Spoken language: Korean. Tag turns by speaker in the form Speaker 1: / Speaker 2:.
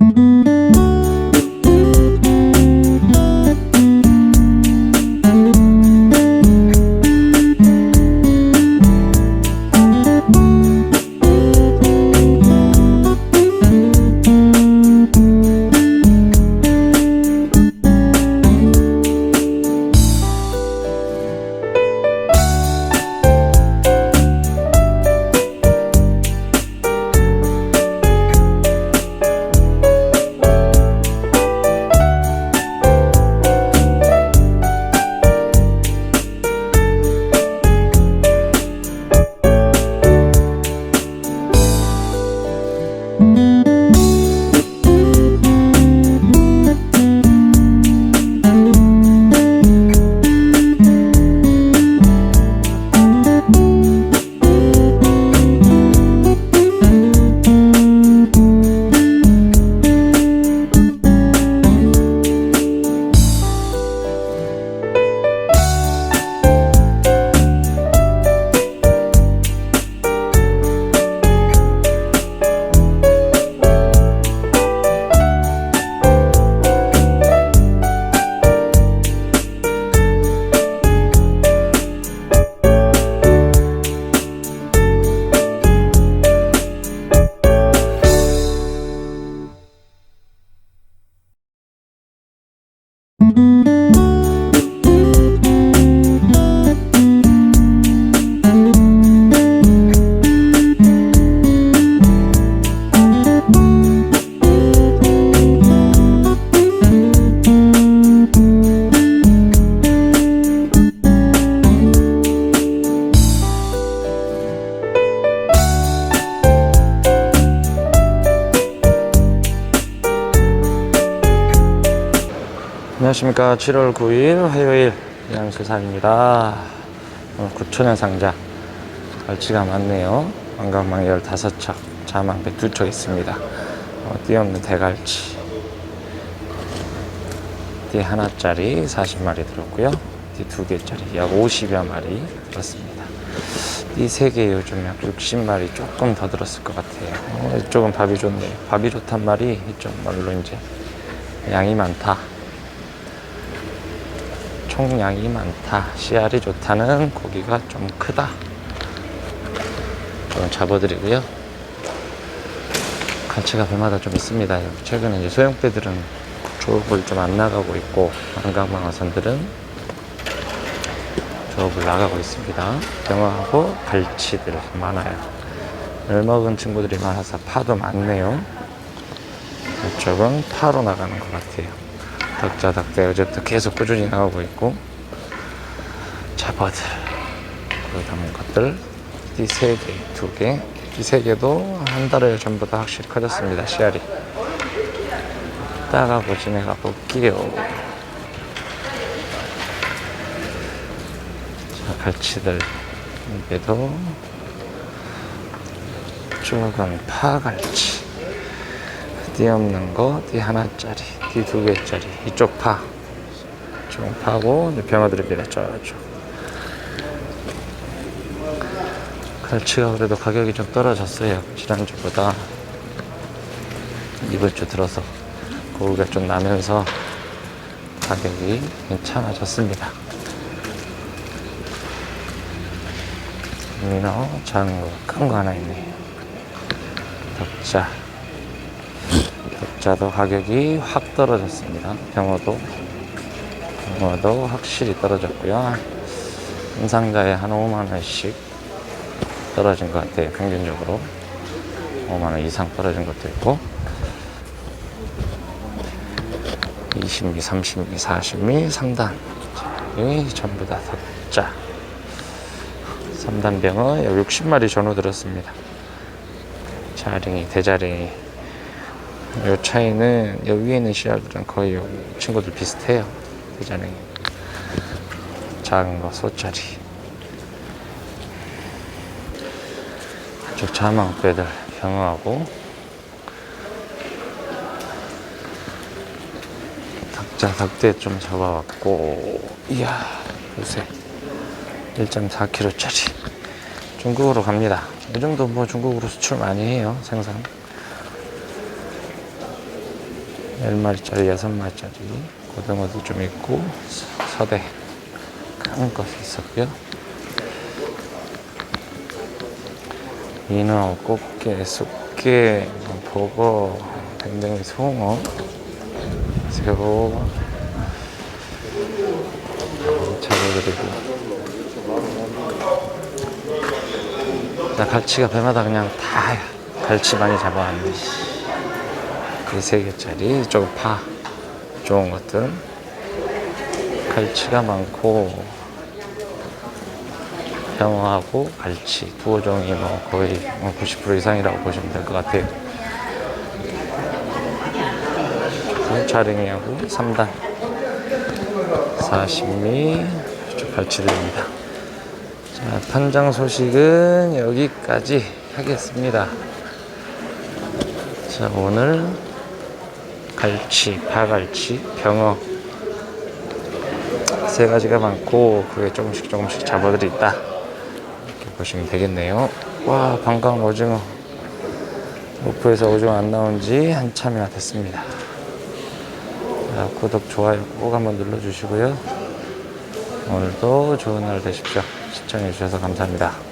Speaker 1: Música 안녕하십니까. 7월 9일 화요일 양수산입니다. 오늘 구천의 상자. 갈치가 많네요. 왕각망 15척 자망배 2척 있습니다. 어, 띠 없는 대갈치. 띠 하나짜리 40마리 들었고요. 띠 두 개짜리 약 50여 마리 들었습니다. 띠 세 개 요즘 약 60마리 조금 더 들었을 것 같아요. 어, 이쪽은 밥이 좋네요 밥이 좋단 말이 이쪽 말로 이제 양이 많다 총량이 많다. 씨알이 좋다는 고기가 좀 크다. 좀 잡아드리고요. 갈치가 배마다 좀 있습니다. 최근에 이제 소형배들은 조업을 좀 안 나가고 있고 안강망어선들은 조업을 나가고 있습니다. 병어하고 갈치들 많아요. 열 먹은 친구들이 많아서 파도 많네요. 이쪽은 파로 나가는 것 같아요. 덕자 덕대 어제부터 계속 꾸준히 나오고 있고 잡어들 그 담은 것들 이 세 개, 두 개, 이 세 개도 한 달에 전부 다 확실히 커졌습니다 씨알이. 따가고 지내가 볼게요. 자 갈치들 이게도 조금 파갈치. 띠 없는 거, 띠 하나짜리, 띠두 개짜리, 이쪽 파. 이쪽 파고, 이제 병어들입니다, 저쪽. 갈치가 그래도 가격이 좀 떨어졌어요. 지난주보다. 이번 주 들어서 고기가 좀 나면서 가격이 괜찮아졌습니다. 민어, 장어, 큰 거 하나 있네요. 덕자. 덕자도 가격이 확 떨어졌습니다. 병어도 병어도 확실히 떨어졌고요. 한 상자에 한 5만 원씩 떨어진 것 같아요. 평균적으로 5만 원 이상 떨어진 것도 있고 20미, 30미, 40미, 3단 이 전부 다 덕자 3단 병어 60마리 전후 들었습니다. 자ring이, 대자ring이 요 차이는 여기 위에 있는 씨알들은 거의 요 친구들 비슷해요. 대자는 작은 거 소짜리. 저 자망배들 병어하고 닭자 닭대 좀 잡아왔고 이야 요새 1.4kg짜리 중국으로 갑니다. 이 정도 뭐 중국으로 수출 많이 해요 생산. 10마리짜리, 6마리짜리 고등어도 좀 있고 서- 서대 큰 것이 있었고요. 인어, 꽃게, 쑥게, 보거, 밴댕이, 송어, 새우 잡아드리고 나 갈치가 배마다 그냥 다 갈치 많이 잡아왔네 이 세 개짜리 조금 파 좋은 것들. 갈치가 많고 병어하고 갈치. 두 종이 뭐 거의 90% 이상이라고 보시면 될 것 같아요. 촬영이하고 3단. 사시미 쭉 갈치드립니다. 자, 판장 소식은 여기까지 하겠습니다. 자, 오늘 갈치, 파갈치, 병어 세 가지가 많고 그게 조금씩 조금씩 잡아드렸다. 이렇게 보시면 되겠네요. 와, 방광 오징어. 목포에서 오징어 안 나온 지 한참이나 됐습니다. 자, 구독, 좋아요 꼭 한번 눌러주시고요. 오늘도 좋은 하루 되십시오. 시청해주셔서 감사합니다.